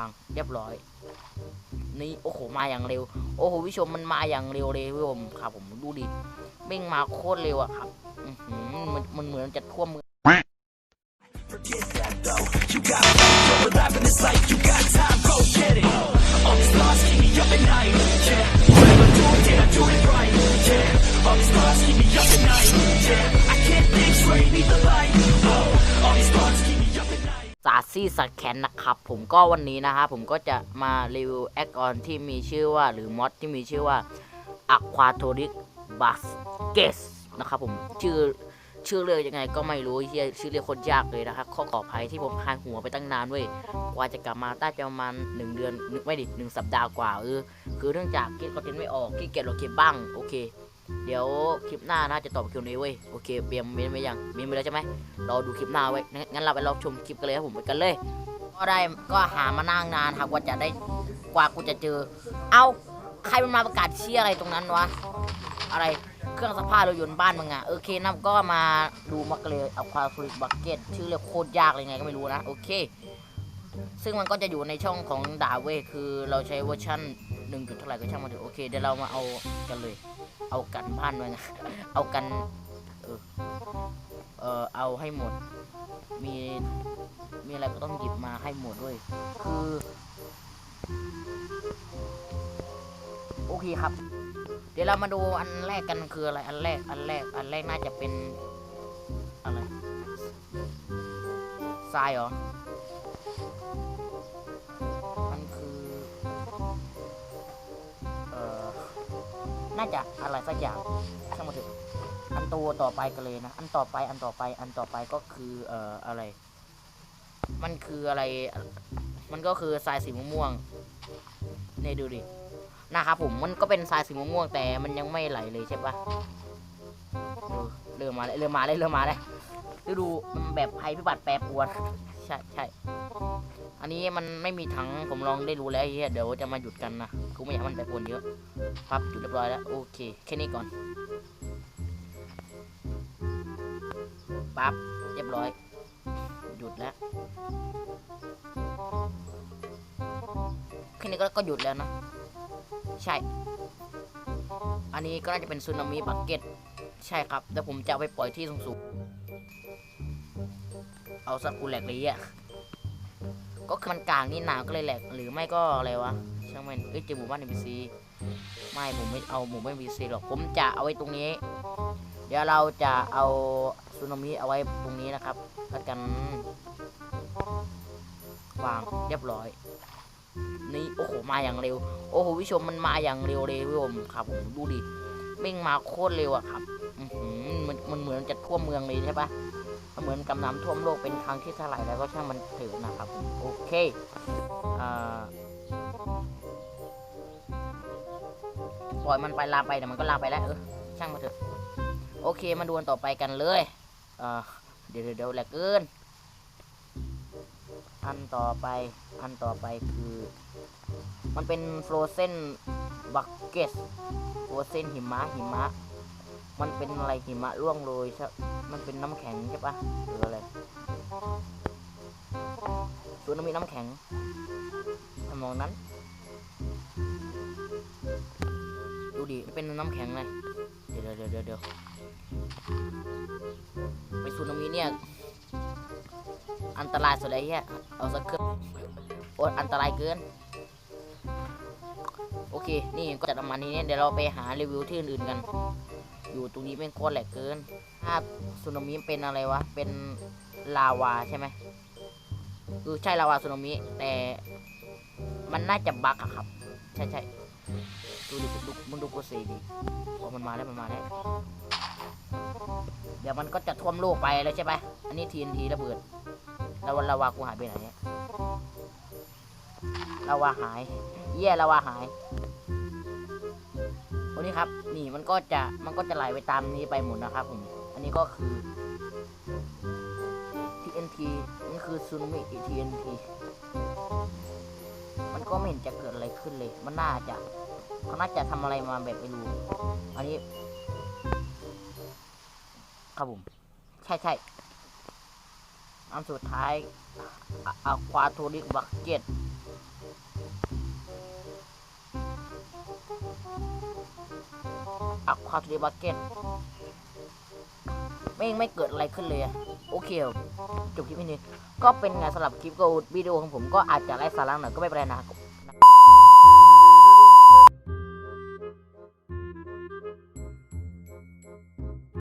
างเรียบร้อย นี่โอ้โหมาอย่างเร็ว โอ้โหผู้ชมมันมาอย่างเร็วเลยผู้ชมครับ ผมดูดิเบ่งมาโคตรเร็วอะครับมันมันเหมือนจะท่วมมือ ซี่สแคนนะครับ ผมก็วันนี้นะฮะผมก็จะมารีวิวแอคออนที่มีชื่อว่าหรือมอดที่มีชื่อว่า Aquatoric Baskets นะครับผมชื่อชื่อเรียกยังไงก็ไม่รู้เฮียชื่อเรียกคนยากเลยนะครับข้อขออภัยที่ผมหายหัวไปตั้งนานเว้ยกว่าจะกลับมาต้ประมาณหนึ่งเดือนนึกไม่ดิหนึ่งสัปดาห์กว่าเออคือเนื่องจากคิดคอนเทนต์ไม่ออกขี้เกียจโหลดคลิปบ้างโอเค เดี๋ยวคลิปหน้าน่าจะตอบคิวนี้เว้ยโอเคเตรียมมนไว้ยังมนไปแล้วใช่ไหมเรอดูคลิปหน้าไว้งั้นเราไปรอชมคลิปกันเลยครับผมไปกันเลย ก็ได้ก็หามานั่งนานครับว่าจะได้กว่ากูจะเจอ เอาใครมันมาประกาศเชียอะไรตรงนั้นวะอะไรเครื่องซักผ้ารถยนต์บ้านมึงอะโอเคนะก็มาดูมักเลยเอาควาฟริกบักเก็ตชื่อเรียกโคตรยากเลยไงก็ไม่รู้นะโอเค ซึ่งมันก็จะอยู่ในช่องของดาเวคือเราใช้เวอร์ชัน หนึ่งจุดเท่าไหร่ก็ช่างมันเถอะโอเคเดี๋ยวเรามาเอากันเลย เอากันบ้านมันเอากันเออเออเอาให้หมด มีมีอะไรก็ต้องหยิบมาให้หมดด้วย คือ โอเคครับ เดี๋ยวเรามาดูอันแรกกันคืออะไรอันแรกอันแรกอันแรกน่าจะเป็นอะไรทรายเหรอ น่าจะอะไรสักอย่างช่างมาเถอะอันตัวต่อไปกันเลยนะ อันต่อไปอันต่อไป อันต่อไปก็คือเอ่ออะไร มันคืออะไร มันก็คือทรายสีม่วงเนี่ยดูดินะครับผมมันก็เป็นทรายสีม่วงแต่มันยังไม่ไหลเลยใช่ปะเออเริ่มมาแล้วเริ่มมาแล้วเริ่มมาแล้วดูดูมันแบบภัยพิบัติแปรปรวนใช่ใช่ อันนี้มันไม่มีถังผมลองได้รู้แล้วเหี้ยเดี๋ยวจะมาหยุดกันนะกูไม่อยากมันแปปรวนเยอะปั๊บหยุดเรียบร้อยแล้วโอเคแค่นี้ก่อนปั๊บเรียบร้อย หยุดแล้วแค่นี้ก็ก็หยุดแล้วนะ ใช่ อันนี้ก็น่าจะเป็นซูนามิบักเก็ตใช่ครับแต่ผมจะเอาไปปล่อยที่สูงๆเอาสักกูแหลกเลยอะ ก็คือมันกลางนี่หนาวก็เลยแหลกหรือไม่ก็อะไรวะช่างมันเอ้ยเจอหมู่บ้าน NPC ไม่ผมไม่เอาหมู่บ้าน NPC หรอกผมจะเอาไว้ตรงนี้ เดี๋ยวเราจะเอาซูนามิเอาไว้ตรงนี้นะครับแล้วกันวางเรียบร้อย นี่โอ้โหมาอย่างเร็ว โอ้โหผู้ชมมันมาอย่างเร็วเลยผู้ชมครับผมดูดิเม่งมาโคตรเร็วอะครับอือหือมันมันเหมือนจะท่วมเมืองเลยใช่ปะ เหมือนกำน้ำท่วมโลกเป็นครั้งที่เท่าไหร่แล้วก็ช่างมันเถอะนะครับ โอเคอ่าปล่อยมันไปลามไปเดี๋ยวมันก็ลามไปแล้วเออช่างมันเถอะ โอเคมาดูกันต่อไปกันเลยเออเดี๋ยวเดี๋ยวแหลกเกินอันต่อไปอันต่อไปคือ มันเป็นฟรเซนบักเก็ตฟรเซนหิมะหิมะ มันเป็นอะไรหิมะร่วงโรยใช่มันเป็นน้ำแข็งใช่ปะหรืออะไรสูน้ำมีน้ำแข็งทำนองนั้น ดูดิมันเป็นน้ำแข็งเลยเดี๋ยวเดี๋ยวเดี๋ยวเดี๋ยวไปซูนามิเนี่ยอันตรายสุดเลยเฮียเอาสักเครื่องโอ้ยอันตรายเกิน โอเค นี่ก็จะประมาณนี้เนี่ยเดี๋ยวเราไปหารีวิวที่อื่นๆกัน อยู่ตรงนี้เป็นโคตรแหลกเกินถ้าซูนามิเป็นอะไรวะ เป็นลาวาใช่ไหมคือใช่ลาวาซูนามิแต่มันน่าจะบั๊กอะครับ ใช่ใช่ดูดิดูมึงดูโปรเซสดิพอมันมาแล้วมันมาแล้วเดี๋ยวมันก็จะท่วมโลกไปแล้วใช่ปะอันนี้ TNT ระเบิดแล้ววันลาวากูหายไปไหนเนี่ยลาวาหาย เย่ลาวาหาย วันนี้ครับ นี่มันก็จะมันก็จะไหลไปตามนี้ไปหมดนะครับผม อันนี้ก็คือ TNT นี่คือซูนมิ TNT มันก็ไม่เห็นจะเกิดอะไรขึ้นเลย มันน่าจะเขาน่าจะทำอะไรมาแบบไม่รู้ อันนี้ ครับผม ใช่ใช่อันสุดท้ายอะควาโทริกบักเก็ต อควาทูริบักเก็ตไม่ไม่เกิดอะไรขึ้นเลยโอเคจบคลิปนี้ก็เป็นไงสำหรับคลิปก็วิดีโอของผมก็อาจจะไร้สาระหน่อยก็ไม่เป็นไรนะครับ